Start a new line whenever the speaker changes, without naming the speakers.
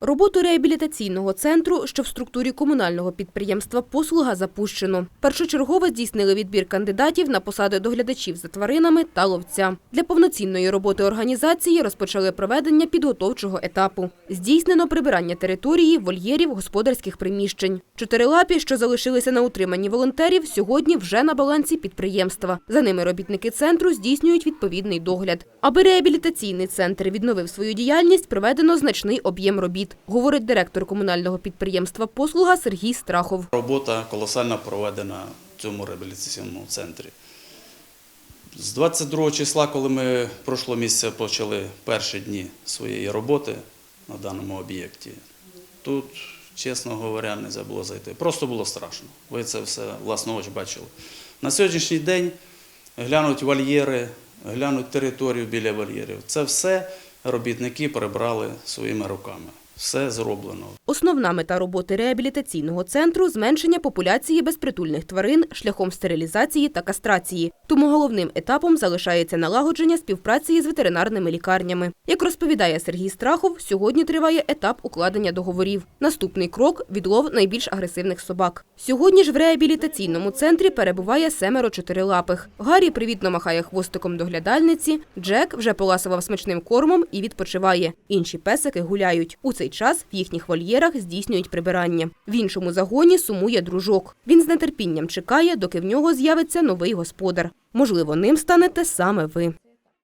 Роботу реабілітаційного центру, що в структурі комунального підприємства «Послуга» запущено. Першочергово здійснили відбір кандидатів на посади доглядачів за тваринами та ловця. Для повноцінної роботи організації розпочали проведення підготовчого етапу. Здійснено прибирання території, вольєрів, господарських приміщень. Чотирилапі, що залишилися на утриманні волонтерів, сьогодні вже на балансі підприємства. За ними робітники центру здійснюють відповідний догляд. Аби реабілітаційний центр відновив свою діяльність, проведено значний об'єм робіт, говорить директор комунального підприємства «Послуга» Сергій Страхов.
Робота колосально проведена в цьому реабілітаційному центрі. З 22 числа, коли ми прошлого місяця почали перші дні своєї роботи на даному об'єкті, тут, чесно говоря, не можна зайти. Просто було страшно. Ви це все власноруч бачили. На сьогоднішній день глянуть вольєри, глянуть територію біля вольєрів. Це все робітники прибрали своїми руками. Все зроблено.
Основна мета роботи реабілітаційного центру – зменшення популяції безпритульних тварин шляхом стерилізації та кастрації. Тому головним етапом залишається налагодження співпраці з ветеринарними лікарнями. Як розповідає Сергій Страхов, сьогодні триває етап укладення договорів. Наступний крок – відлов найбільш агресивних собак. Сьогодні ж в реабілітаційному центрі перебуває семеро чотирилапих. Гаррі привітно махає хвостиком доглядальниці, Джек вже поласував смачним кормом і відпочиває. Інші песики гуляють. У цей час в їхніх вольєрах здійснюють прибирання. В іншому загоні сумує дружок. Він з нетерпінням чекає, доки в нього з'явиться новий господар. Можливо, ним станете саме ви.